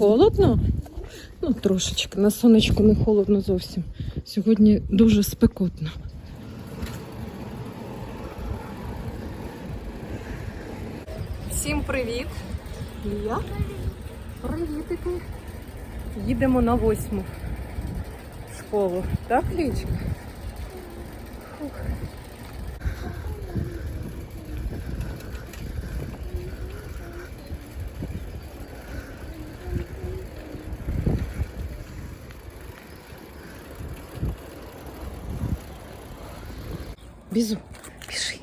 Холодно? Ну, трошечки. На сонечку не холодно зовсім. Сьогодні дуже спекотно. Всім привіт! Лія. Привітики. Їдемо на восьму школу. Так, Лічка? Фух. Бізу, піши.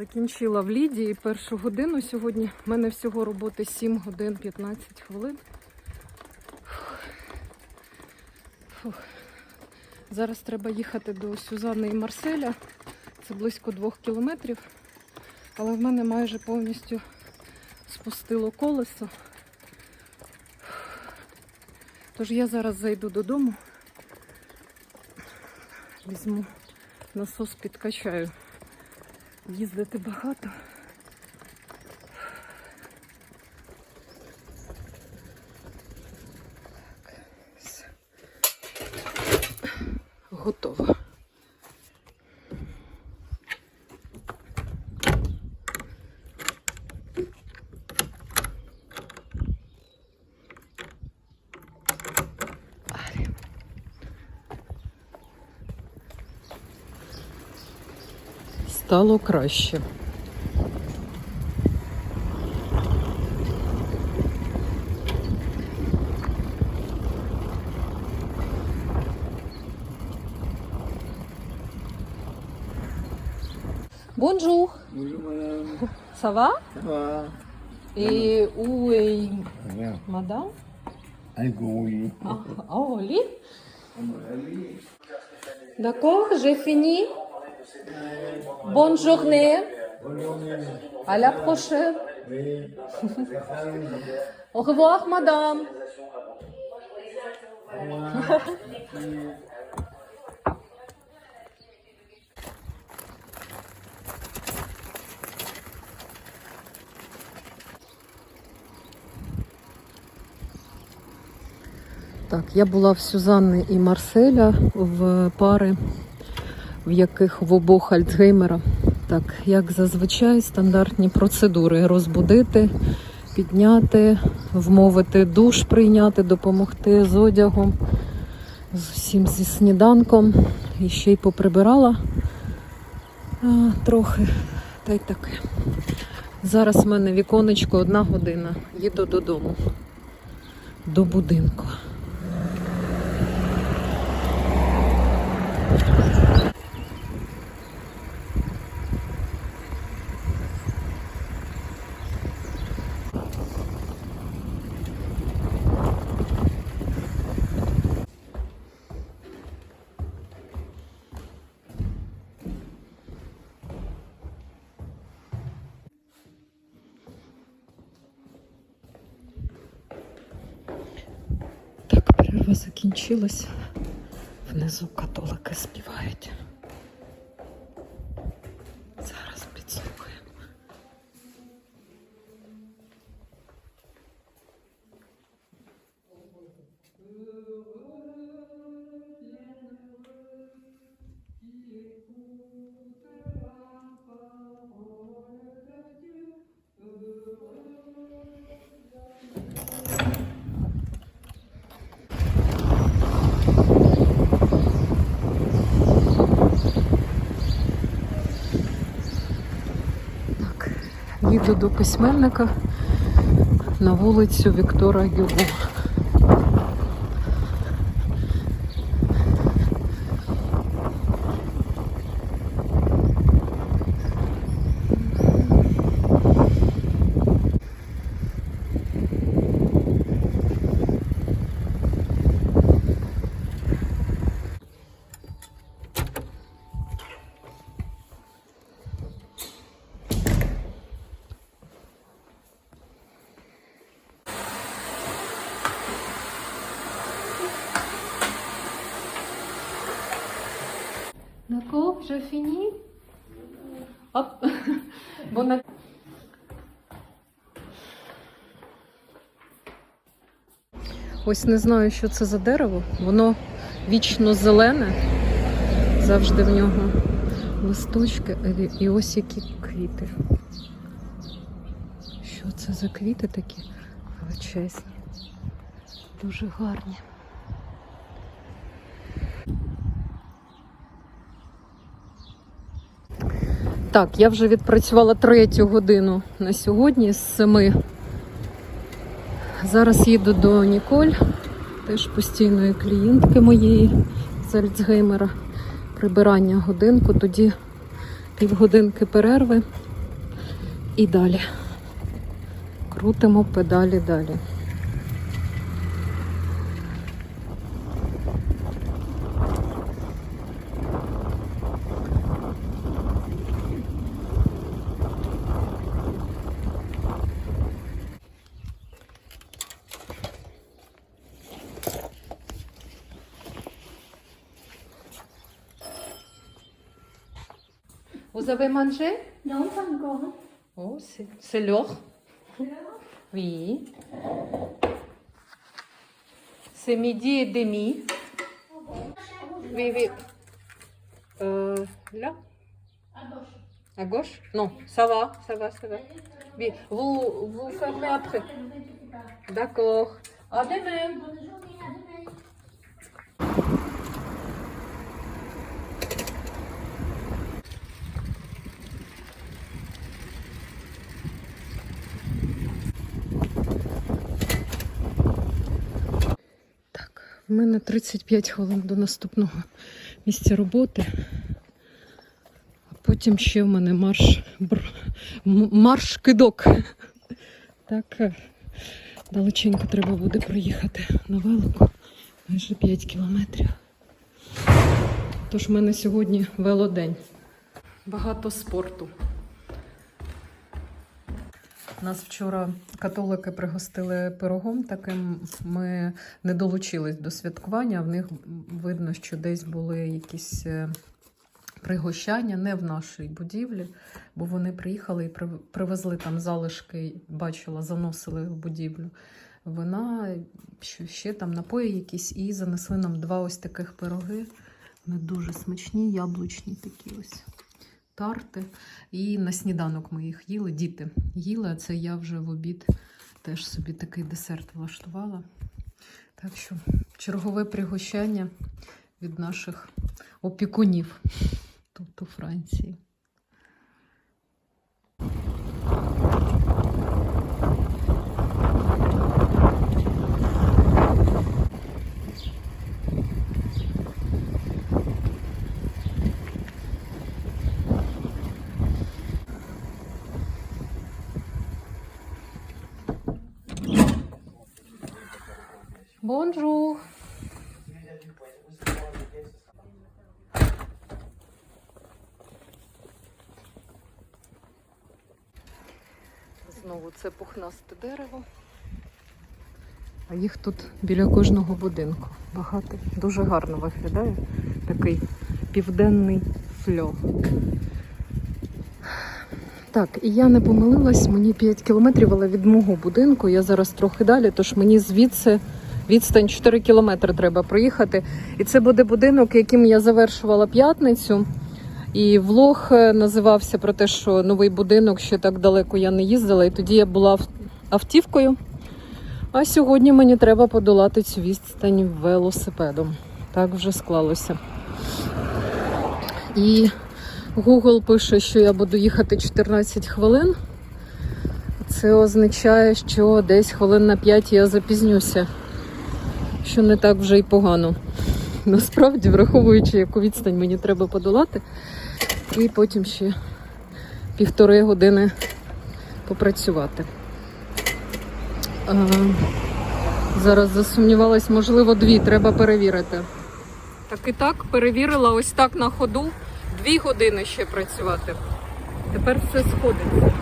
Закінчила в Лідії першу годину сьогодні. У мене всього роботи 7 годин 15 хвилин. Фух. Фух. Зараз треба їхати до Сюзанни і Марселя. Це близько двох кілометрів. Але в мене майже повністю спустило колесо. Тож я зараз зайду додому, візьму насос, підкачаю. Їздити багато. Стало краще. Bonjour, Bonjour madame. ça va Ça va Et où est Regarde, madame un gorille. Ah, Oh, lit D'accord, j'ai fini. Journée. À la prochaine. Au. Так, я була в Сюзанни і Марселя в пари, в яких в обох Альцгеймера. Так, як зазвичай, стандартні процедури: розбудити, підняти, вмовити душ прийняти, допомогти з одягом, з усім зі сніданком. І ще й поприбирала а, трохи. Та й таке. Зараз в мене віконечко одна година. Їду додому, до будинку. Так, перерва закінчилась. Внизу католики співають. До письменника на вулицю Віктора Гюго. Je finis. Оп. Бона... Ось не знаю, що це за дерево. Воно вічно зелене. Завжди в нього листочки. І- І ось які квіти. Що це за квіти такі величезні? Дуже гарні. Так, я вже відпрацювала третю годину на сьогодні з семи. Зараз їду до Ніколь, теж постійної клієнтки моєї з Альцгеймера. Прибирання годинку, тоді півгодинки перерви і далі. Крутимо педалі далі. Vous avez mangé? Non, pas encore. Oh, c'est l'heure. Oui. C'est midi et demi. Oui, oui. Euh, là? À gauche. À gauche? Non, ça va, ça va, ça va. Oui, vous, vous fermez après. D'accord. À demain. Bonne journée, à demain. В мене 35 хвилин до наступного місця роботи. А потім ще в мене марш бр... марш кидок. Так, е, далеченько треба буде проїхати на велику, майже 5 кілометрів. Тож в мене сьогодні велодень. Багато спорту. Нас вчора католики пригостили пирогом таким. Ми не долучились до святкування. В них видно, що десь були якісь е, пригощання, не в нашій будівлі, бо вони приїхали і привезли там залишки, бачила, заносили в будівлю. Вина, що ще там напої якісь, і занесли нам два ось таких пироги. Вони дуже смачні, яблучні такі ось тарти. І на сніданок ми їх їли. Діти їли, а це я вже в обід теж собі такий десерт влаштувала. Так що чергове пригощання від наших опікунів тут у Франції. Бонжур! Знову це пухнасте дерево. А їх тут біля кожного будинку. Багато. Дуже гарно виглядає. Такий південний фльо. Так, і я не помилилась, мені 5 кілометрів, але від мого будинку я зараз трохи далі, тож мені звідси відстань 4 кілометри треба проїхати. І це буде будинок, яким я завершувала п'ятницю. І влог е, називався про те, що новий будинок ще так далеко я не їздила, і тоді я була автівкою. А сьогодні мені треба подолати цю відстань велосипедом. Так вже склалося. І Google пише, що я буду їхати 14 хвилин. Це означає, що десь хвилин на 5 я запізнюся, що не так вже й погано. Насправді, враховуючи, яку відстань мені треба подолати, і потім ще півтори години попрацювати. А, зараз засумнівалась, можливо, дві треба перевірити. Так і так, перевірила ось так на ходу. Дві години ще працювати. Тепер все сходиться.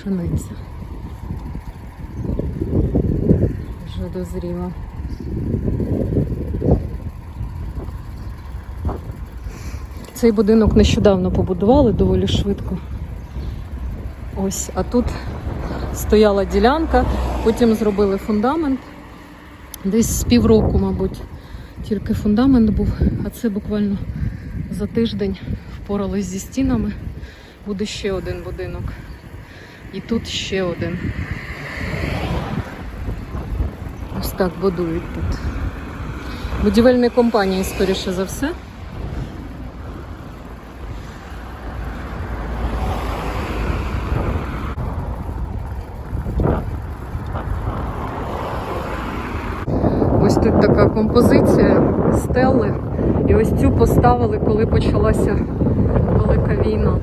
Пшениця. Вже дозріла. Цей будинок нещодавно побудували доволі швидко. Ось, а тут стояла ділянка, потім зробили фундамент. Десь з півроку, мабуть, тільки фундамент був, а це буквально за тиждень впорались зі стінами. Буде ще один будинок. І тут ще один. Ось так будують тут. Будівельні компанії, скоріше за все. Ось тут така композиція стели. І ось цю поставили, коли почалася Велика війна,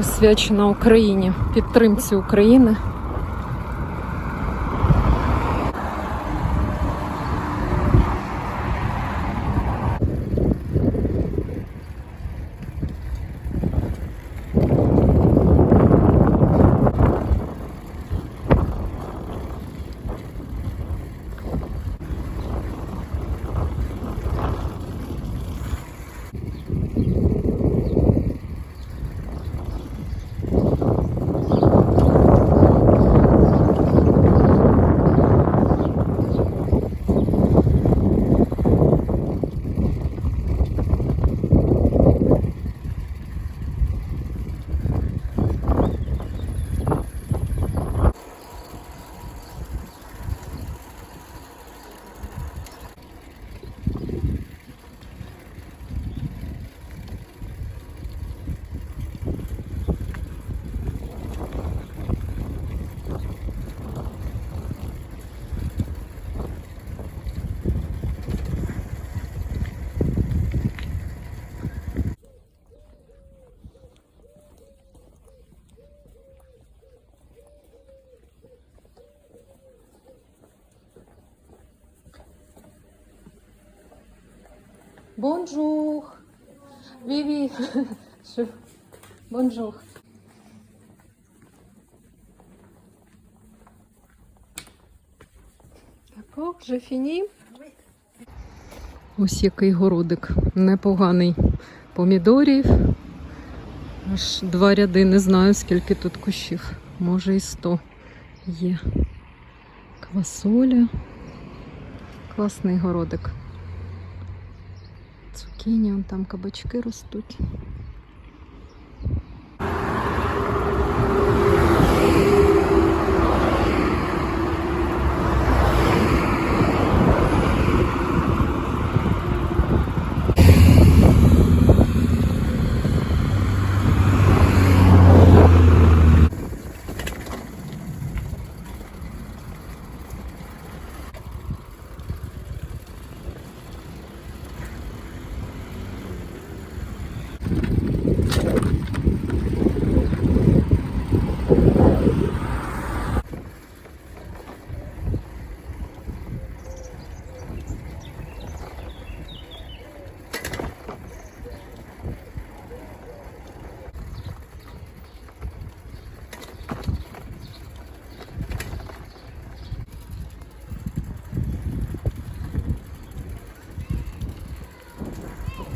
присвячена Україні, підтримці України. Бонжур! Віві! Бонжур! Тако, вже фіні. Ось який городик. Непоганий помідорів. Аж два ряди, не знаю, скільки тут кущів. Може і сто є. Квасоля. Класний городик. Цукіні, вон там кабачки ростуть.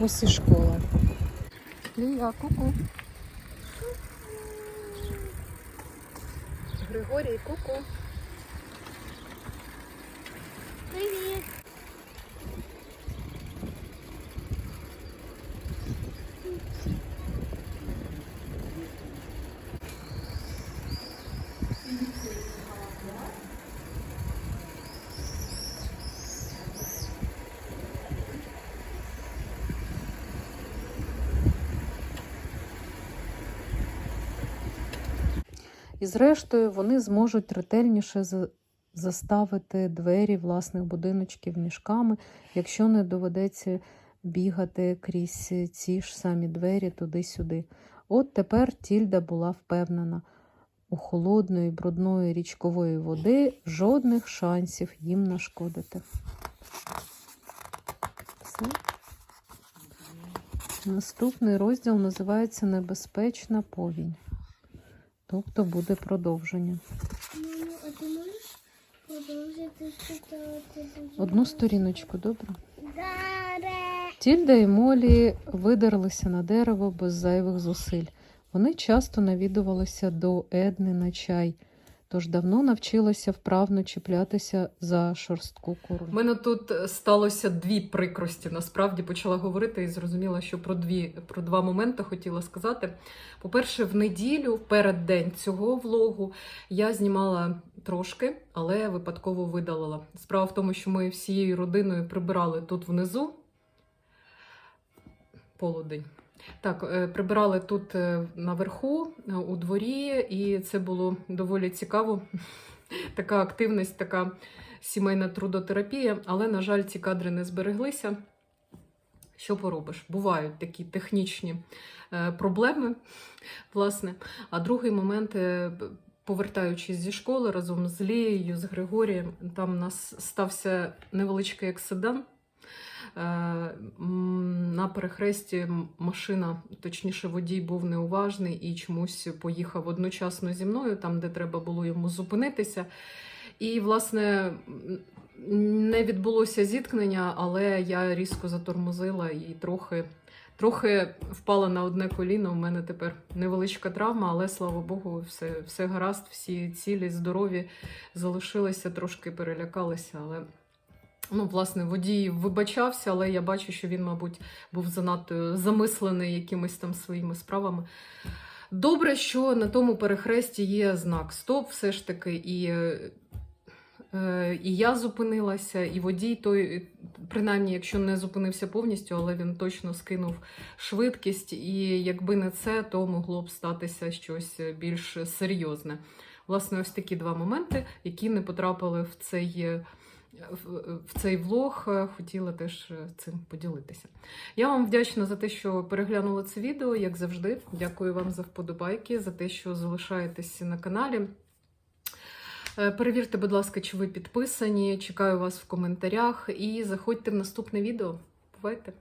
Ось і школа. Лія, ку-ку. Григорій, ку-ку. І зрештою вони зможуть ретельніше заставити двері власних будиночків мішками, якщо не доведеться бігати крізь ці ж самі двері туди-сюди. От тепер Тільда була впевнена. У холодної, брудної річкової води жодних шансів їм нашкодити. Все. Наступний розділ називається Небезпечна повінь. Тобто буде продовження. Мамо, а ти можеш продовжити читати? Одну сторіночку, добре? Тільда і Молі видерлися на дерево без зайвих зусиль. Вони часто навідувалися до Едни на чай, тож давно навчилися вправно чіплятися за шорстку кору. У мене тут сталося дві прикрості. Насправді почала говорити і зрозуміла, що про дві про два моменти хотіла сказати. По-перше, в неділю, в переддень цього влогу, я знімала трошки, але випадково видалила. Справа в тому, що ми всією родиною прибирали тут внизу полудень. Так, е, прибирали тут е, наверху, е, у дворі, і це було доволі цікаво. Така активність, така сімейна трудотерапія, але, на жаль, ці кадри не збереглися. Що поробиш? Бувають такі технічні проблеми, власне. А другий момент, повертаючись зі школи разом з Лією, з Григорієм, там у нас стався невеличкий акцидент. Е, На перехресті машина, точніше, водій був неуважний і чомусь поїхав одночасно зі мною, там, де треба було йому зупинитися. І, власне, не відбулося зіткнення, але я різко затормозила і трохи, трохи впала на одне коліно. У мене тепер невеличка травма, але слава Богу, все, все гаразд, всі цілі, здорові залишилися, трошки перелякалися, але. Ну, власне, водій вибачався, але я бачу, що він, мабуть, був занадто замислений якимись там своїми справами. Добре, що на тому перехресті є знак Стоп, все ж таки, і, е, і я зупинилася, і водій той, принаймні, якщо не зупинився повністю, але він точно скинув швидкість. І якби не це, то могло б статися щось більш серйозне. Власне, ось такі два моменти, які не потрапили в цей. В- цей влог е, хотіла теж е, цим поділитися. Я вам вдячна за те, що переглянули це відео, як завжди. Дякую вам за вподобайки, за те, що залишаєтесь на каналі. Е, Перевірте, будь ласка, чи ви підписані. Чекаю вас в коментарях і заходьте в наступне відео. Бувайте!